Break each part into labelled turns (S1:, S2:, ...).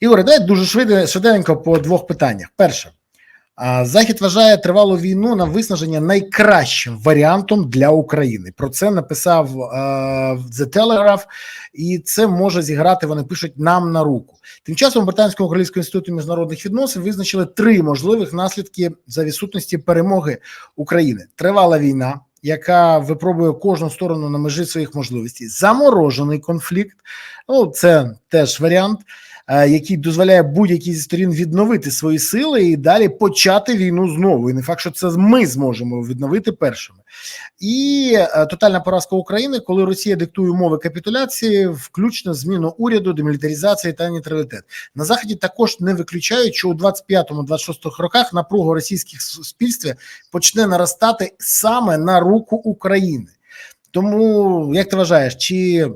S1: Ігор, дай дуже швиденько по двох питаннях. Перше, Захід вважає тривалу війну на виснаження найкращим варіантом для України. Про це написав е, The Telegraph, і це може зіграти. Вони пишуть нам на руку. Тим часом Британського українського інституту міжнародних відносин визначили три можливих наслідки за відсутності перемоги України: тривала війна. Яка випробує кожну сторону на межі своїх можливостей, заморожений конфлікт. Ну це теж варіант. Е, який дозволяє будь-якій зі сторін відновити свої сили і далі почати війну знову. І не факт, що це ми зможемо відновити першими. І е, тотальна поразка України, коли Росія диктує умови капітуляції, включно зміну уряду, демілітаризації та нейтралітет. На заході також не виключають, що у 25-26 роках напруга російських суспільстві почне наростати саме на руку України. Тому як ти вважаєш, чи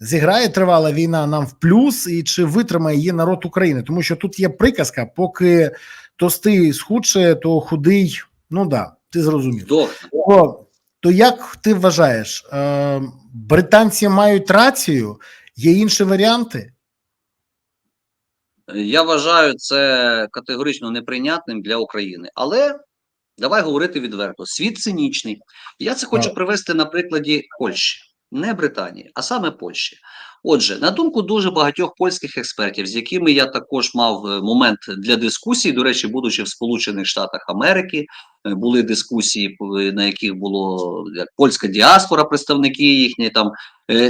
S1: зіграє тривала війна нам в плюс, і чи витримає її народ України? Тому що тут є приказка, поки товстий схудше, то худий. Ну да, ти зрозумів. То, то як ти вважаєш, е, британці мають рацію? Є інші варіанти?
S2: я вважаю це категорично неприйнятним для України. Але давай говорити відверто: світ цинічний. Я це хочу привести на прикладі Польщі, не Британії, а саме Польщі. Отже, на думку дуже багатьох польських експертів, з якими я також мав е, момент для дискусії, до речі, будучи в Сполучених Штатах Америки, е, були дискусії, е, на яких було як польська діаспора, представники їхньої там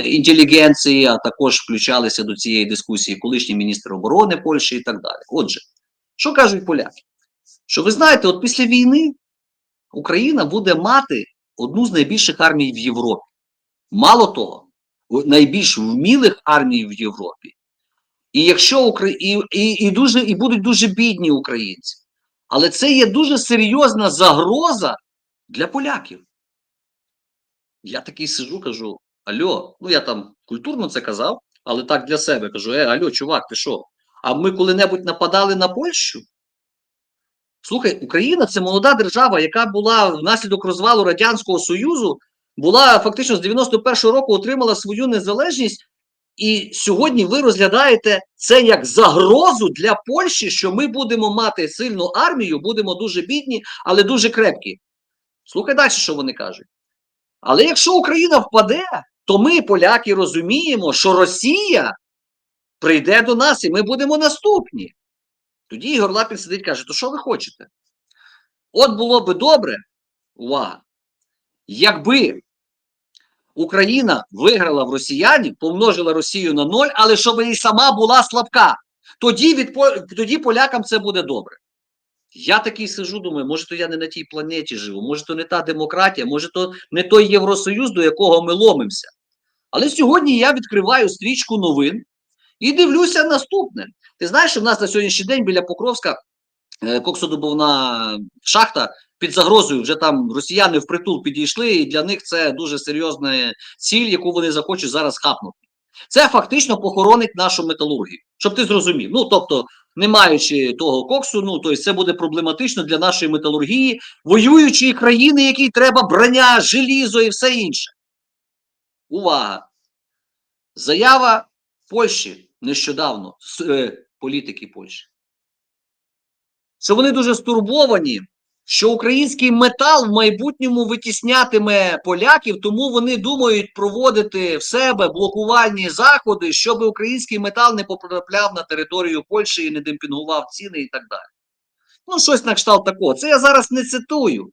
S2: інтелігенції, а також включалися до цієї дискусії колишній міністр оборони Польщі і так далі. Отже, що кажуть поляки? Що ви знаєте, от після війни Україна буде мати одну з найбільших армій в Європі. Мало того, найбільш вмілих армій в Європі. І якщо Укра... і, і, і, дуже, і будуть дуже бідні українці. Але це є дуже серйозна загроза для поляків. Я такий сижу, кажу: Альо, ну я там культурно це казав, але так для себе кажу: е, Альо, чувак, ти що? А ми коли-небудь нападали на Польщу? Слухай, Україна це молода держава, яка була внаслідок розвалу Радянського Союзу, була фактично з 91-го року отримала свою незалежність. І сьогодні ви розглядаєте це як загрозу для Польщі, що ми будемо мати сильну армію, будемо дуже бідні, але дуже крепкі. Слухай далі, що вони кажуть. Але якщо Україна впаде, то ми, поляки, розуміємо, що Росія прийде до нас і ми будемо наступні. Тоді Ігор Лапін сидить і каже: то що ви хочете? От було би добре, увага, якби Україна виграла в росіянів, помножила Росію на ноль, але щоб і сама була слабка. Тоді, від, тоді полякам це буде добре. Я такий сижу, думаю, може, то я не на тій планеті живу, може, то не та демократія, може, то не той Євросоюз, до якого ми ломимося. Але сьогодні я відкриваю стрічку новин і дивлюся наступне. Ти знаєш, що в нас на сьогоднішній день біля Покровська коксодобувна шахта під загрозою. Вже там росіяни впритул підійшли, і для них це дуже серйозна ціль, яку вони захочуть зараз хапнути. Це фактично похоронить нашу металургію, щоб ти зрозумів. Ну тобто, не маючи того коксу, ну тобто це буде проблематично для нашої металургії, воюючої країни, якій треба броня, желізо і все інше. Увага! Заява Польщі нещодавно, з е, політики Польщі, що вони дуже стурбовані, що український метал в майбутньому витіснятиме поляків, тому вони думають проводити в себе блокувальні заходи, щоб український метал не потрапляв на територію Польщі і не демпінгував ціни і так далі. Ну, щось на кшталт такого. Це я зараз не цитую.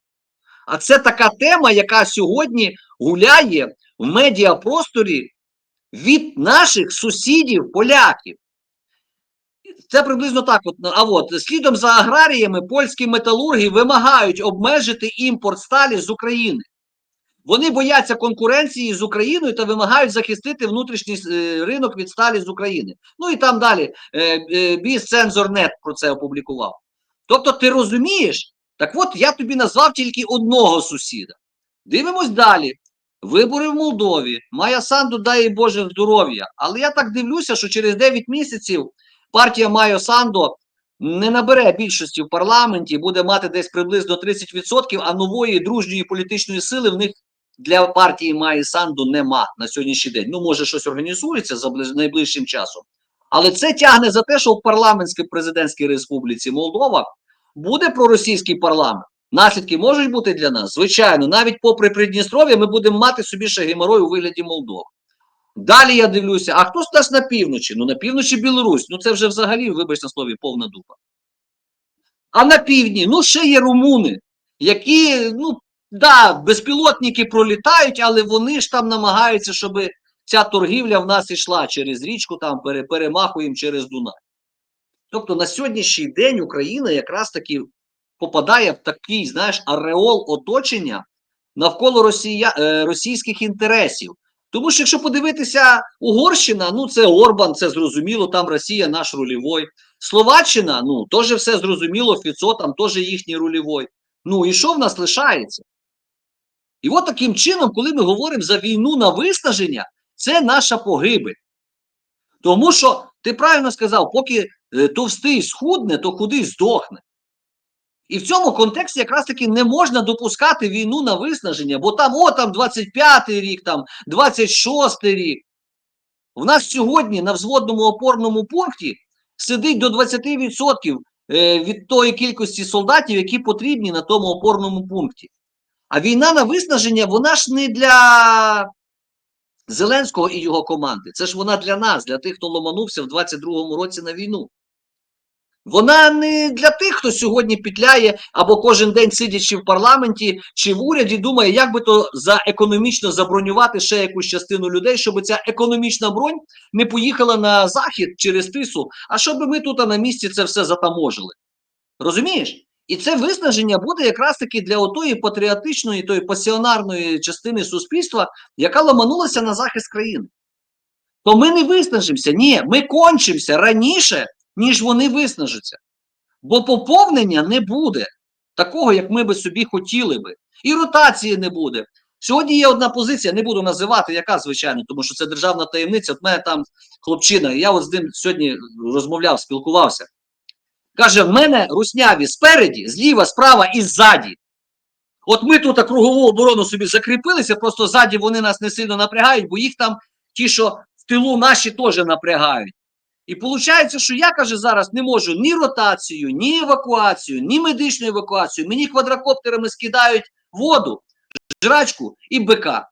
S2: А це така тема, яка сьогодні гуляє в медіапросторі від наших сусідів поляків. Це приблизно так. От, а от слідом за аграріями польські металурги вимагають обмежити імпорт сталі з України. Вони бояться конкуренції з Україною та вимагають захистити внутрішній е, ринок від сталі з України. Ну і там далі е, е, Бізцензорнет про це опублікував. Тобто, ти розумієш, так от я тобі назвав тільки одного сусіда. Дивимось далі. Вибори в Молдові. Майя Санду дай Боже здоров'я. Але я так дивлюся, що через 9 місяців партія Майо Сандо не набере більшості в парламенті, буде мати десь приблизно 30%, а нової дружньої політичної сили в них для партії Майї Санду нема на сьогоднішній день. Ну, може, щось організується за найближчим часом. Але це тягне за те, що в парламентській президентській республіці Молдова буде проросійський парламент. Наслідки можуть бути для нас? Звичайно, навіть попри Придністров'я, ми будемо мати собі ще геморой у вигляді Молдови. Далі я дивлюся, а хто нас на півночі? Ну на півночі Білорусь. Ну це вже взагалі, вибачте на слові, повна дупа. А на півдні, ну ще є румуни, які, ну, да, безпілотники пролітають, але вони ж там намагаються, щоб ця торгівля в нас йшла через річку, там пере, перемахуємо через Дунай. Тобто на сьогоднішній день Україна якраз таки попадає в такий, знаєш, ареол оточення навколо Росія, е, російських інтересів. Тому що якщо подивитися Угорщина, ну це Орбан, це зрозуміло, там Росія наш рульовой. Словаччина, ну теж все зрозуміло, Фіцо там теж їхній рульовой. Ну і що в нас лишається? І от таким чином, коли ми говоримо за війну на виснаження, це наша погибель. Тому що ти правильно сказав, поки е, товстий схудне, то худий здохне. І в цьому контексті якраз таки не можна допускати війну на виснаження, бо там, о, там 25-й рік, там 26-й рік. В нас сьогодні на взводному опорному пункті сидить до 20% е, від тої кількості солдатів, які потрібні на тому опорному пункті. А війна на виснаження, вона ж не для Зеленського і його команди. Це ж вона для нас, для тих, хто ломанувся в 22-му році на війну. Вона не для тих, хто сьогодні петляє або кожен день сидячи в парламенті чи в уряді, думає, як би то за економічно забронювати ще якусь частину людей, щоб ця економічна бронь не поїхала на захід через тису, а щоб ми тут на місці це все затаможили. Розумієш? І це виснаження буде якраз таки для отої патріотичної, тої пасіонарної частини суспільства, яка ламанулася на захист країни. То ми не виснажимося. Ні, ми кончимося раніше, ніж вони виснажаться. Бо поповнення не буде такого, як ми би собі хотіли би. І ротації не буде. Сьогодні є одна позиція, не буду називати, яка, звичайно, тому що це державна таємниця. От мене там хлопчина, я от з ним сьогодні розмовляв, спілкувався. Каже, в мене русняві спереді, зліва, справа і ззаді. От ми тут кругову оборону собі закріпилися, просто ззаді вони нас не сильно напрягають, бо їх там ті, що в тилу наші теж напрягають. І виходить, що я каже, зараз не можу ні ротацію, ні евакуацію, ні медичну евакуацію. Мені квадрокоптерами скидають воду, жрачку і бика.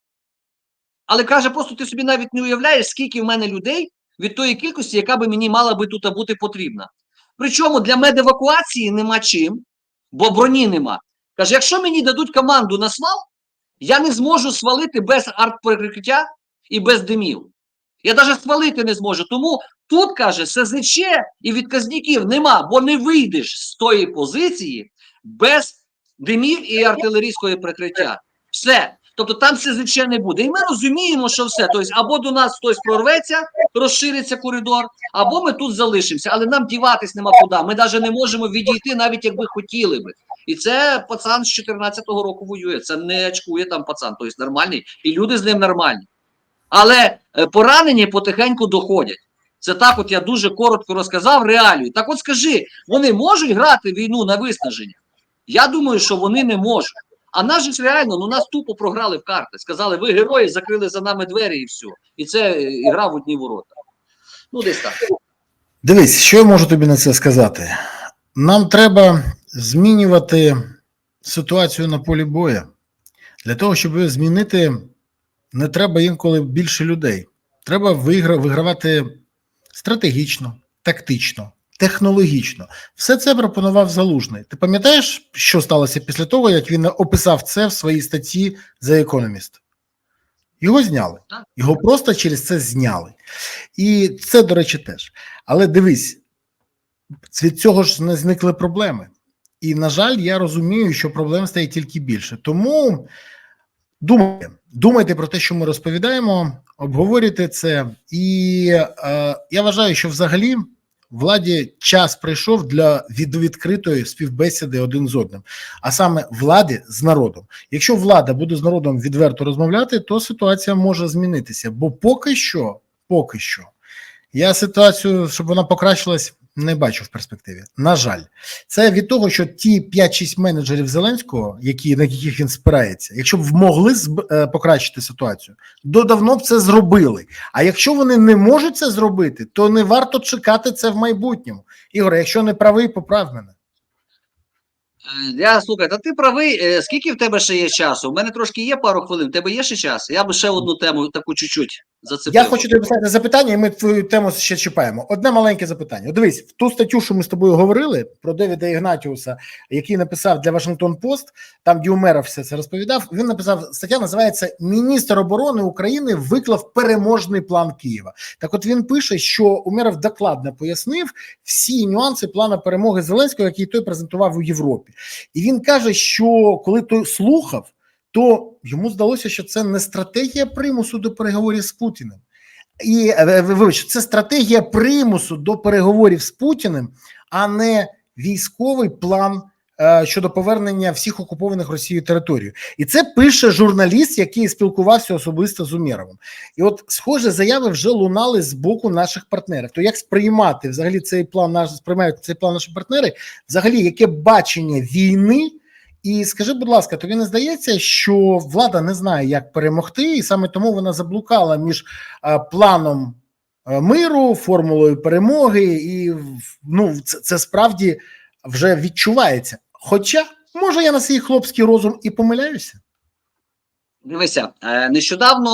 S2: Але каже, просто ти собі навіть не уявляєш, скільки в мене людей від тої кількості, яка би мені мала би тут бути потрібна. Причому для медевакуації нема чим, бо броні нема. Каже, якщо мені дадуть команду на свал, я не зможу свалити без артприкриття і без димів. Я навіть свалити не зможу. Тому тут, каже, СЗЧ і відказників нема, бо не вийдеш з тої позиції без димів і артилерійського прикриття. Все. Тобто там СЗЧ не буде. І ми розуміємо, що все. Тобто, або до нас хтось прорветься, розшириться коридор, або ми тут залишимося. Але нам діватись нема куди. Ми навіть не можемо відійти, навіть якби хотіли би. І це пацан з 14-го року воює. Це не очкує там пацан, тобто нормальний, і люди з ним нормальні. Але е, поранені потихеньку доходять. Це так, от я дуже коротко розказав реалію. Так от скажи, вони можуть грати війну на виснаження? Я думаю, що вони не можуть. А нас ж реально, ну нас тупо програли в карти. Сказали, ви герої, закрили за нами двері і все. І це е, ігра в одні ворота. Ну, десь так.
S1: Дивись, що я можу тобі на це сказати? Нам треба змінювати ситуацію на полі бою. Для того, щоб змінити, не треба інколи більше людей. Треба вигра- вигравати стратегічно, тактично, технологічно. Все це пропонував Залужний. Ти пам'ятаєш, що сталося після того, як він описав це в своїй статті The Economist? Його зняли. Його просто через це зняли. І це, до речі, теж. Але дивись, від цього ж не зникли проблеми. І, на жаль, я розумію, що проблем стає тільки більше. Тому думайте, думайте про те, що ми розповідаємо, обговорюйте це. І е, я вважаю, що взагалі владі час прийшов для відкритої співбесіди один з одним, а саме влади з народом. Якщо влада буде з народом відверто розмовляти, то ситуація може змінитися. Бо поки що, поки що, я ситуацію, щоб вона покращилась, Не бачу в перспективі. На жаль, це від того, що ті 5-6 менеджерів Зеленського, які на яких він спирається, якщо б могли е, покращити ситуацію, то давно б це зробили. А якщо вони не можуть це зробити, то не варто чекати це в майбутньому. Ігоре, якщо не правий, поправ мене.
S2: Е, Я слухай, та ти правий. Е, Скільки в тебе ще є часу? У мене трошки є пару хвилин. В тебе є ще час? Я би ще одну тему таку чуть-чуть зацепив.
S1: Я хочу тобі поставити запитання, і ми твою тему ще чіпаємо. Одне маленьке запитання. Дивись, в ту статтю, що ми з тобою говорили про Девіда Ігнатіуса, який написав для Вашингтон Пост, там Діумеров все це розповідав. Він написав стаття, називається Міністр оборони України виклав переможний план Києва. Так, от він пише, що Умеров докладно пояснив всі нюанси плану перемоги Зеленського, який той презентував у Європі. І він каже, що коли той слухав то йому здалося, що це не стратегія примусу до переговорів з Путіним. І е, вибач, це стратегія примусу до переговорів з Путіним, а не військовий план е, щодо повернення всіх окупованих Росією територій. І це пише журналіст, який спілкувався особисто з Умєровим. І от схоже заяви вже лунали з боку наших партнерів. То як сприймати взагалі цей план наш сприймають цей план наші партнери? Взагалі, яке бачення війни? І скажи, будь ласка, тобі не здається, що влада не знає, як перемогти, і саме тому вона заблукала між е, планом е, миру, формулою перемоги, і ну, це, це справді вже відчувається. Хоча, може, я на свій хлопський розум і помиляюся.
S2: Дивися, е, нещодавно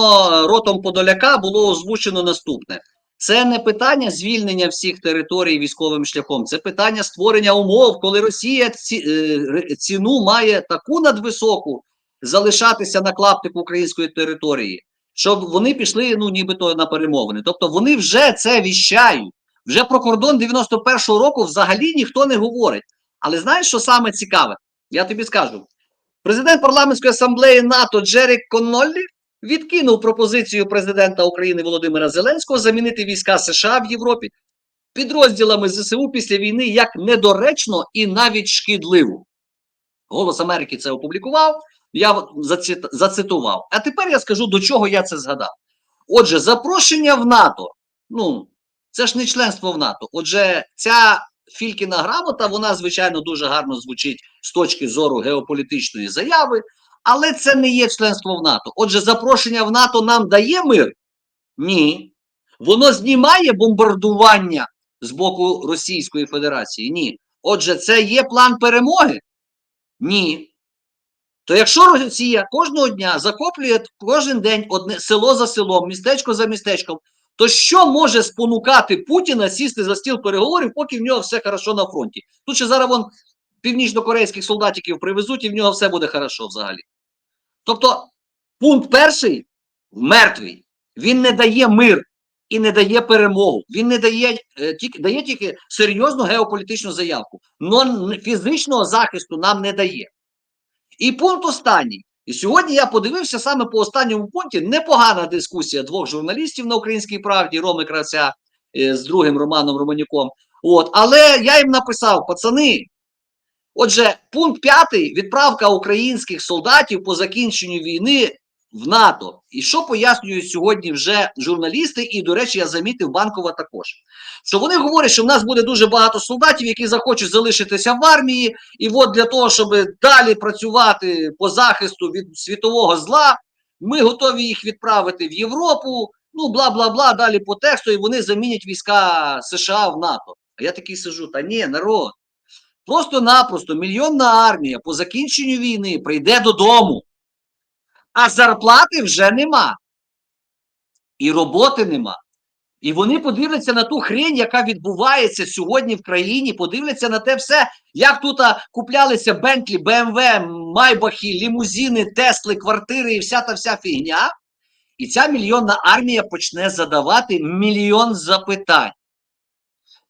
S2: ротом Подоляка було озвучено наступне: це не питання звільнення всіх територій військовим шляхом, це питання створення умов, коли Росія е, ціну має таку надвисоку залишатися на клаптику української території, щоб вони пішли, ну нібито на перемовини. Тобто вони вже це віщають. Вже про кордон 91-го року взагалі ніхто не говорить. Але знаєш, що саме цікаве? Я тобі скажу. Президент парламентської асамблеї НАТО Джерік Конноллі відкинув пропозицію президента України Володимира Зеленського замінити війська США в Європі підрозділами ЗСУ після війни як недоречно і навіть шкідливо. Голос Америки це опублікував. Я зацитував. А тепер я скажу, до чого я це згадав. Отже, запрошення в НАТО. Ну, це ж не членство в НАТО. Отже, ця Фількіна грамота, вона, звичайно, дуже гарно звучить з точки зору геополітичної заяви, але це не є членство в НАТО. Отже, запрошення в НАТО нам дає мир? Ні. Воно знімає бомбардування з боку Російської Федерації? Ні. Отже, це є план перемоги? Ні. То якщо Росія кожного дня захоплює кожен день одне село за селом, містечко за містечком, то що може спонукати Путіна сісти за стіл переговорів, поки в нього все хорошо на фронті? Тут ще зараз вон північно-корейських солдатиків привезуть, і в нього все буде хорошо взагалі. Тобто, пункт перший мертвий. Він не дає мир і не дає перемогу. Він не дає е, тільки дає тільки серйозну геополітичну заявку. Но фізичного захисту нам не дає. І пункт останній. І сьогодні я подивився саме по останньому пункті. Непогана дискусія двох журналістів на українській правді, Роми Кравця е, з другим Романом Романюком. От, але я їм написав, пацани. Отже, пункт п'ятий відправка українських солдатів по закінченню війни в НАТО. І що пояснюють сьогодні вже журналісти, і, до речі, я замітив банкова також. Що вони говорять, що в нас буде дуже багато солдатів, які захочуть залишитися в армії, і от для того, щоб далі працювати по захисту від світового зла, ми готові їх відправити в Європу. Ну, бла бла бла, далі по тексту, і вони замінять війська США в НАТО. А я такий сижу: та ні, народ. Просто-напросто мільйонна армія по закінченню війни прийде додому, а зарплати вже нема. І роботи нема. І вони подивляться на ту хрень, яка відбувається сьогодні в країні, подивляться на те все, як тут куплялися Бентлі, БМВ, Майбахи, лімузини, Тесли, квартири і вся та вся фігня. І ця мільйонна армія почне задавати мільйон запитань.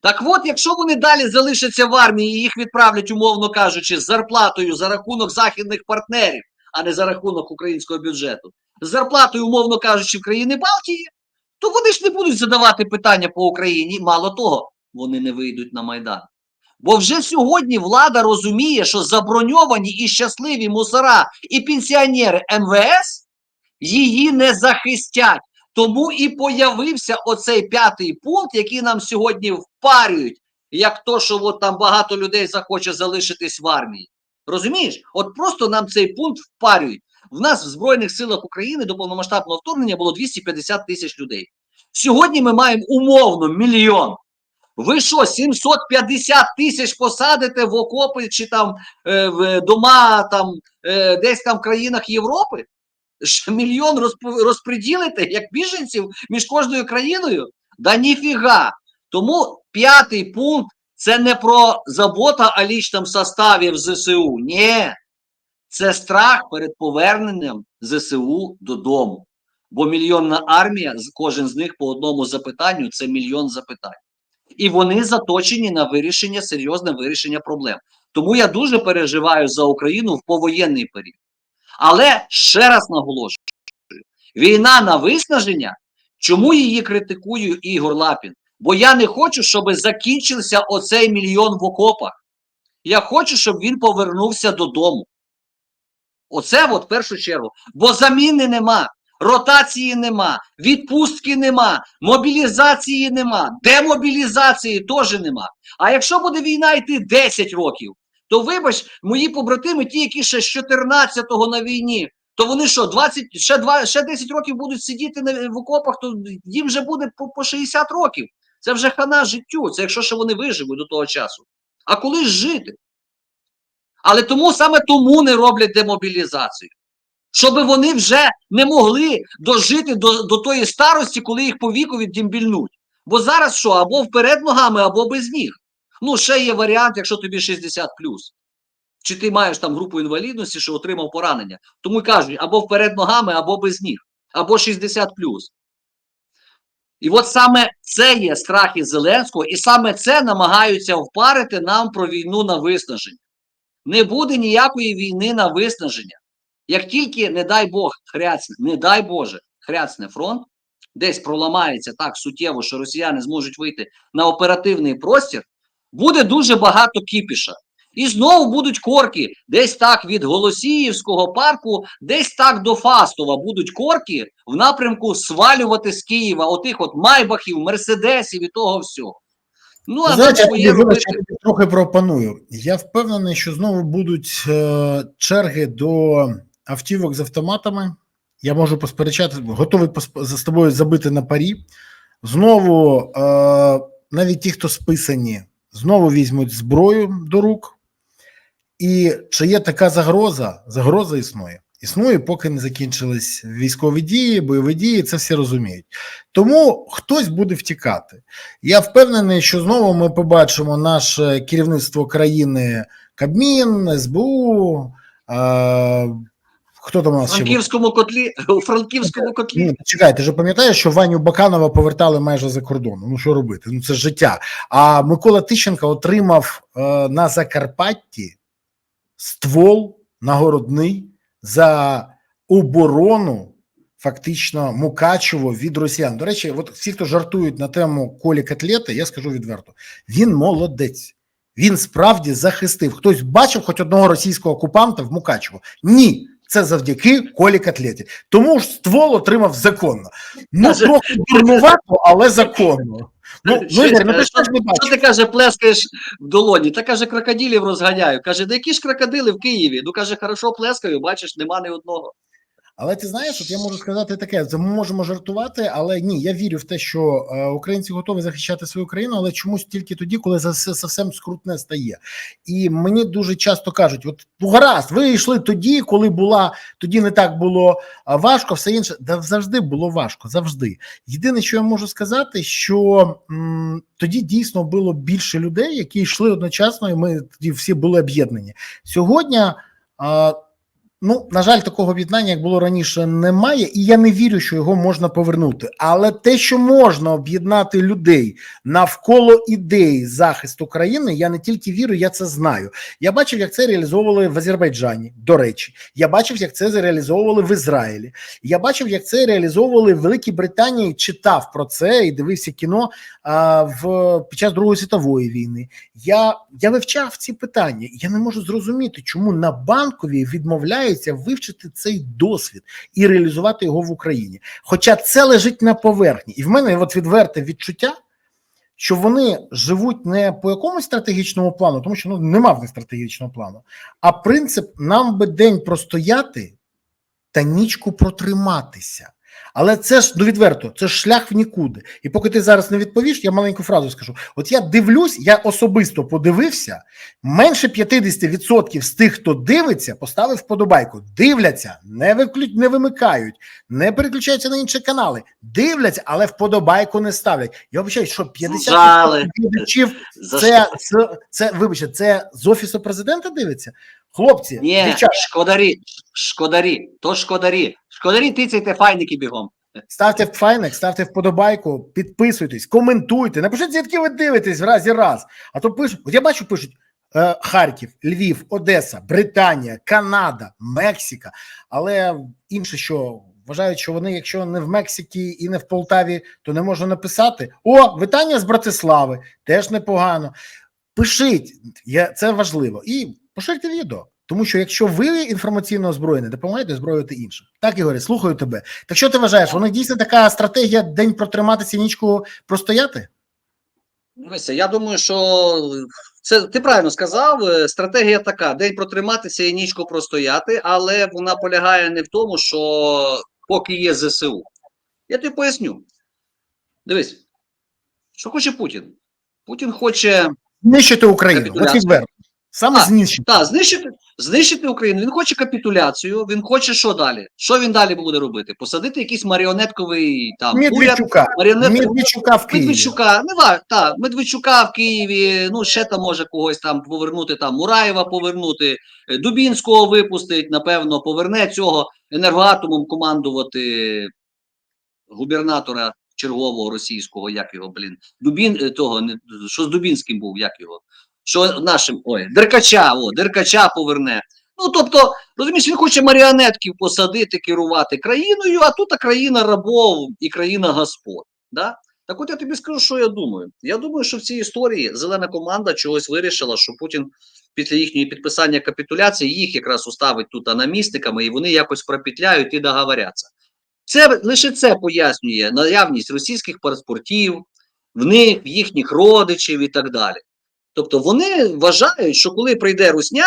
S2: Так от, якщо вони далі залишаться в армії і їх відправлять, умовно кажучи, з зарплатою за рахунок західних партнерів, а не за рахунок українського бюджету, з зарплатою, умовно кажучи, в країни Балтії, то вони ж не будуть задавати питання по Україні. Мало того, вони не вийдуть на Майдан. Бо вже сьогодні влада розуміє, що заброньовані і щасливі мусора і пенсіонери МВС її не захистять. Тому і появився оцей п'ятий пункт, який нам сьогодні впарюють. як то, що от там багато людей захоче залишитись в армії. Розумієш? От просто нам цей пункт впарюють. В нас в Збройних силах України до повномасштабного вторгнення було 250 тисяч людей. Сьогодні ми маємо умовно мільйон. Ви що, 750 тисяч посадите в окопи чи там е, в дома там е, десь там в країнах Європи? Мільйон розп- розподілите як біженців між кожною країною? Да ніфіга. Тому п'ятий пункт це не про забота о лічному составі в ЗСУ. Ні. Це страх перед поверненням ЗСУ додому. Бо мільйонна армія, кожен з них по одному запитанню це мільйон запитань. І вони заточені на вирішення, серйозне вирішення проблем. Тому я дуже переживаю за Україну в повоєнний період. Але ще раз наголошую: війна на виснаження. Чому її критикую Ігор Лапін? Бо я не хочу, щоб закінчився оцей мільйон в окопах. Я хочу, щоб він повернувся додому. Оце от в першу чергу. Бо заміни нема, ротації нема, відпустки нема, мобілізації нема, демобілізації теж нема. А якщо буде війна йти 10 років, то вибач, мої побратими, ті, які ще з 14-го на війні, то вони що, 20, ще, 2, ще 10 років будуть сидіти в окопах, то їм вже буде по, по 60 років. Це вже хана життю, це якщо ще вони виживуть до того часу. А коли ж жити? Але тому саме тому не роблять демобілізацію. Щоб вони вже не могли дожити до, до тої старості, коли їх по віку віддімбільнуть. Бо зараз що, або вперед ногами, або без ніг. Ну, ще є варіант, якщо тобі 60 Чи ти маєш там групу інвалідності, що отримав поранення. Тому й кажуть, або вперед ногами, або без ніг, або 60 І от саме це є страхи Зеленського, і саме це намагаються впарити нам про війну на виснаження. Не буде ніякої війни на виснаження. Як тільки, не дай Бог, хряцне, не дай Боже, хряцне фронт, десь проламається так суттєво, що росіяни зможуть вийти на оперативний простір, буде дуже багато кіпіша. І знову будуть корки, десь так від Голосіївського парку, десь так до Фастова будуть корки в напрямку свалювати з Києва, отих от майбахів, мерседесів і того всього. Ну, а
S1: Знаєте, я
S2: робити.
S1: я трохи пропоную. Я впевнений, що знову будуть е, черги до автівок з автоматами. Я можу посперечати, готовий посп- з тобою забити на парі. Знову е, навіть ті, хто списані, знову візьмуть зброю до рук. І чи є така загроза? Загроза існує. Існує, поки не закінчились військові дії, бойові дії, це всі розуміють. Тому хтось буде втікати. Я впевнений, що знову ми побачимо наше керівництво країни Кабмін, СБУ. Хто там у нас?
S2: Франківському котлі, у Франківському котлі.
S1: Ні, чекай, ти ж пам'ятаєш, що Ваню Баканова повертали майже за кордону. Ну що робити? Ну це ж життя. А Микола Тищенко отримав е, на Закарпатті ствол нагородний за оборону. Фактично Мукачево від росіян. До речі, от всі, хто жартують на тему Колі Котлети, я скажу відверто: він молодець. Він справді захистив. Хтось бачив хоч одного російського окупанта в Мукачево? Ні, це завдяки Колі Котлеті. Тому ж ствол отримав законно. Ну трохи дурнувато, але законно. Ну,
S2: Що-
S1: ну ну ти ж
S2: що-
S1: не
S2: Що ти каже, плескаєш в долоні? Та каже, крокодилів розганяю. Каже, де які ж крокодили в Києві? Ну каже, хорошо плескаю, бачиш, нема ні одного.
S1: Але ти знаєш, от я можу сказати таке: це ми можемо жартувати, але ні, я вірю в те, що е, українці готові захищати свою країну, але чомусь тільки тоді, коли за все зовсім скрутне стає. І мені дуже часто кажуть: от ну гаразд, ви йшли тоді, коли була тоді не так було важко, все інше. Да завжди було важко, завжди. Єдине, що я можу сказати, що м, тоді дійсно було більше людей, які йшли одночасно, і ми тоді всі були об'єднані. Сьогодні. А, Ну, на жаль, такого об'єднання, як було раніше, немає, і я не вірю, що його можна повернути. Але те, що можна об'єднати людей навколо ідеї захисту країни, я не тільки вірю, я це знаю. Я бачив, як це реалізовували в Азербайджані. До речі, я бачив, як це реалізовували в Ізраїлі. Я бачив, як це реалізовували в Великій Британії. Читав про це і дивився кіно а, в під час Другої світової війни. Я, я вивчав ці питання. Я не можу зрозуміти, чому на банковій відмовляються вивчити цей досвід і реалізувати його в Україні. Хоча це лежить на поверхні, і в мене от відверте відчуття, що вони живуть не по якомусь стратегічному плану, тому що ну нема в них стратегічного плану, а принцип нам би день простояти та нічку протриматися. Але це ж ну відверто, це ж шлях в нікуди. І поки ти зараз не відповіш, я маленьку фразу скажу: от я дивлюсь, я особисто подивився, менше 50% з тих, хто дивиться, поставив вподобайку. Дивляться, не виклю... не вимикають, не переключаються на інші канали. Дивляться, але вподобайку не ставлять. Я обіцяю, що 50% глядачів це, це, це, вибачте, це з офісу президента дивиться? Хлопці,
S2: Ні,
S1: дівчата,
S2: шкодарі, шкодарі, то шкодарі. Шкодарі тицяйте файники бігом.
S1: ставте файник, ставте вподобайку, підписуйтесь, коментуйте, напишіть, звідки ви дивитесь в разі раз. А то пишуть, от я бачу, пишуть е, Харків, Львів, Одеса, Британія, Канада, Мексика. Але інше, що вважають, що вони, якщо не в Мексиці і не в Полтаві, то не можна написати. О, вітання з Братислави, теж непогано. Пишіть, я, це важливо. І поширте відео. Тому що якщо ви інформаційно озброєні, допомагайте озброювати інших. Так, Ігорі, слухаю тебе. Так що ти вважаєш, них дійсно така стратегія день протриматися, нічку простояти?
S2: Дивися, я думаю, що це ти правильно сказав. е, Стратегія така: день протриматися і нічку простояти, але вона полягає не в тому, що поки є ЗСУ. Я тобі поясню. Дивись, що хоче Путін? Путін хоче
S1: Знищити Україну. От відверто. Саме
S2: Так.
S1: знищити.
S2: та, знищити, знищити Україну. Він хоче капітуляцію. Він хоче що далі? Що він далі буде робити? Посадити якийсь маріонетковий там уряд,
S1: Медведчука.
S2: маріонетковий
S1: Медведчука в Києві.
S2: Медведчука, не ва, та, Медведчука в Києві, ну ще там може когось там повернути, там Мураєва повернути, е, Дубінського випустить, напевно, поверне цього енергоатомом командувати губернатора чергового російського, як його, блін, Дубін, е, того, не, що з Дубінським був, як його, що нашим, ой, Деркача, о, Деркача поверне. Ну, тобто, розумієш, він хоче маріонетків посадити, керувати країною, а тут країна рабов і країна господ. Да? Так от я тобі скажу, що я думаю. Я думаю, що в цій історії зелена команда чогось вирішила, що Путін після їхньої підписання капітуляції їх якраз уставить тут анамістиками, і вони якось пропетляють і договоряться. Це лише це пояснює наявність російських паспортів, в них, в їхніх родичів і так далі. Тобто вони вважають, що коли прийде русня,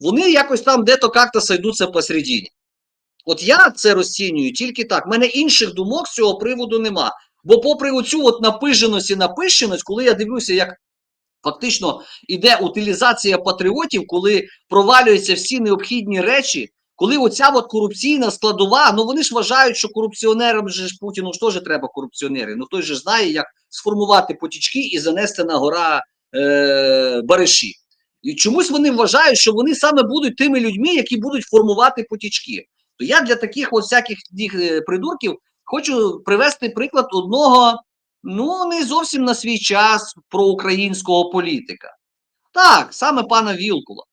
S2: вони якось там де-то як-то сойдуться посередині. От я це розцінюю тільки так. У мене інших думок з цього приводу нема. Бо, попри оцю от напиженість і напищеність, коли я дивлюся, як фактично іде утилізація патріотів, коли провалюються всі необхідні речі, коли оця от корупційна складова, ну вони ж вважають, що корупціонерам же ж Путіну ж теж треба корупціонери. Ну хтось же знає, як сформувати потічки і занести на гора е, бариші. І чомусь вони вважають, що вони саме будуть тими людьми, які будуть формувати потічки. То я для таких от всяких е, придурків хочу привести приклад одного, ну не зовсім на свій час проукраїнського політика. Так, саме пана Вілкула.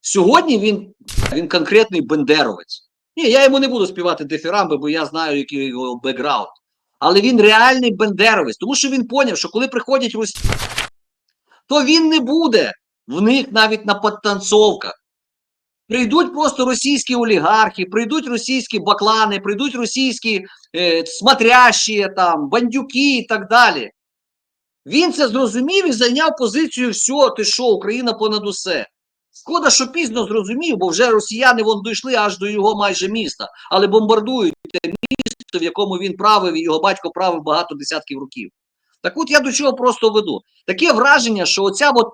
S2: Сьогодні він, він конкретний бендеровець. Ні, я йому не буду співати дифірамби, бо я знаю, який його бекграунд. Але він реальний бендеровець, тому що він поняв, що коли приходять русі, то він не буде в них навіть на подтанцовках. Прийдуть просто російські олігархи, прийдуть російські баклани, прийдуть російські е, смотрящі, там, бандюки і так далі. Він це зрозумів і зайняв позицію все, ти що, Україна понад усе. Шкода, що пізно зрозумів, бо вже росіяни вон дійшли аж до його майже міста, але бомбардують те місто, в якому він правив, і його батько правив багато десятків років. Так от я до чого просто веду. Таке враження, що оця от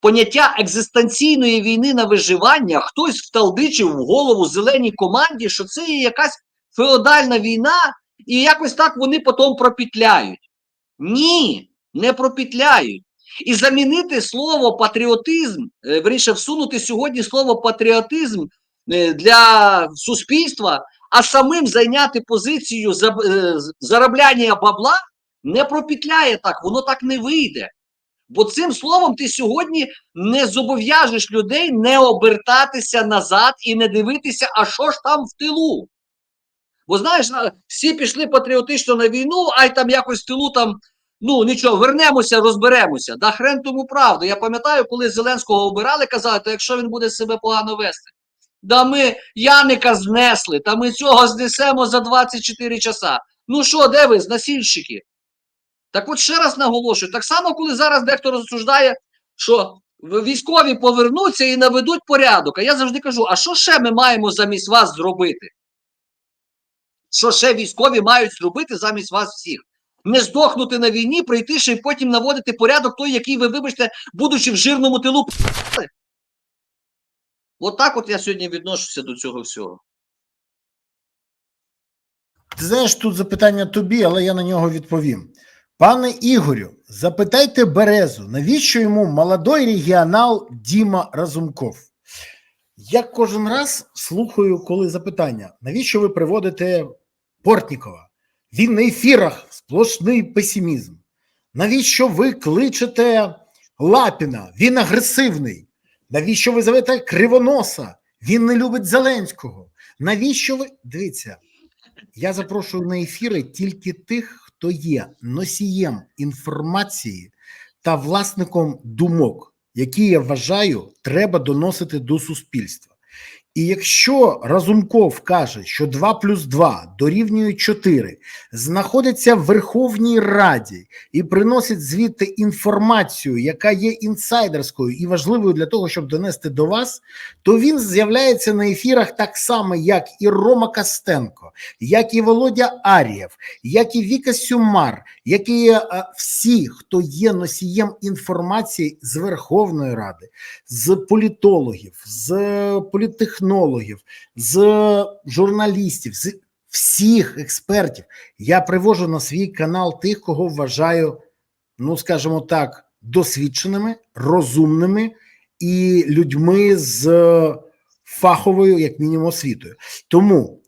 S2: поняття екзистенційної війни на виживання хтось вталдичив в голову зеленій команді, що це є якась феодальна війна, і якось так вони потім пропітляють. Ні, не пропітляють. І замінити слово патріотизм, е, виріше всунути сьогодні слово патріотизм е, для суспільства, а самим зайняти позицію е, заробляння бабла не пропітляє так, воно так не вийде. Бо цим словом ти сьогодні не зобов'яжеш людей не обертатися назад і не дивитися, а що ж там в тилу. Бо знаєш, всі пішли патріотично на війну, а й там якось в тилу там, ну нічого, вернемося, розберемося. Да хрен тому правду. Я пам'ятаю, коли Зеленського обирали, казали, то якщо він буде себе погано вести. Да ми Яника знесли, та ми цього знесемо за 24 часа. Ну що, де ви, знасільщики? Так от ще раз наголошую: так само, коли зараз дехто розсуждає, що військові повернуться і наведуть порядок. А я завжди кажу: а що ще ми маємо замість вас зробити? Що ще військові мають зробити замість вас всіх? Не здохнути на війні, прийти ще й потім наводити порядок той, який ви, вибачте, будучи в жирному тилу. От так от я сьогодні відношуся до цього всього.
S1: Ти знаєш, тут запитання тобі, але я на нього відповім. Пане Ігорю, запитайте Березу, навіщо йому молодой регіонал Діма Разумков? Я кожен раз слухаю, коли запитання, навіщо ви приводите Портнікова? Він на ефірах сплошний песимізм. Навіщо ви кличете Лапіна? Він агресивний. Навіщо ви зовете Кривоноса? Він не любить Зеленського. Навіщо ви дивіться? Я запрошую на ефіри тільки тих, хто є носієм інформації та власником думок, які я вважаю, треба доносити до суспільства. І якщо Разумков каже, що 2 плюс 2 дорівнює 4, знаходиться в Верховній Раді і приносить звідти інформацію, яка є інсайдерською і важливою для того, щоб донести до вас, то він з'являється на ефірах так само, як і Рома Костенко, як і Володя Арієв, як і Віка Сюмар, як і е, всі, хто є носієм інформації з Верховної Ради, з політологів, з політтехнологів, з журналістів, з всіх експертів. Я привожу на свій канал тих, кого вважаю, ну скажімо так, досвідченими, розумними і людьми з фаховою, як мінімум, освітою. Тому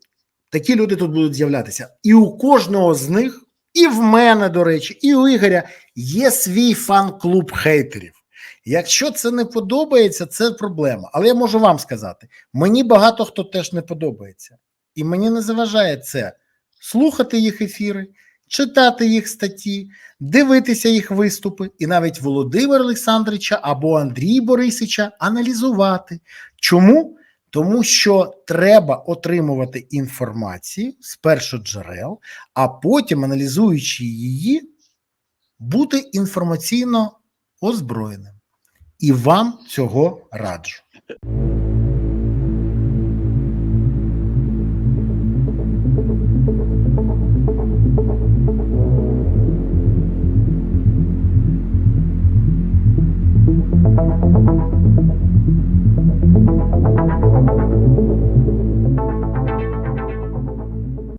S1: такі люди тут будуть з'являтися. І у кожного з них, і в мене, до речі, і у Ігоря є свій фан-клуб хейтерів. Якщо це не подобається, це проблема. Але я можу вам сказати: мені багато хто теж не подобається, і мені не заважає це слухати їх ефіри, читати їх статті, дивитися їх виступи, і навіть Володимира Олександровича або Андрій Борисовича аналізувати. Чому? Тому що треба отримувати інформацію з першоджерел, а потім, аналізуючи її, бути інформаційно озброєним. І вам цього раджу.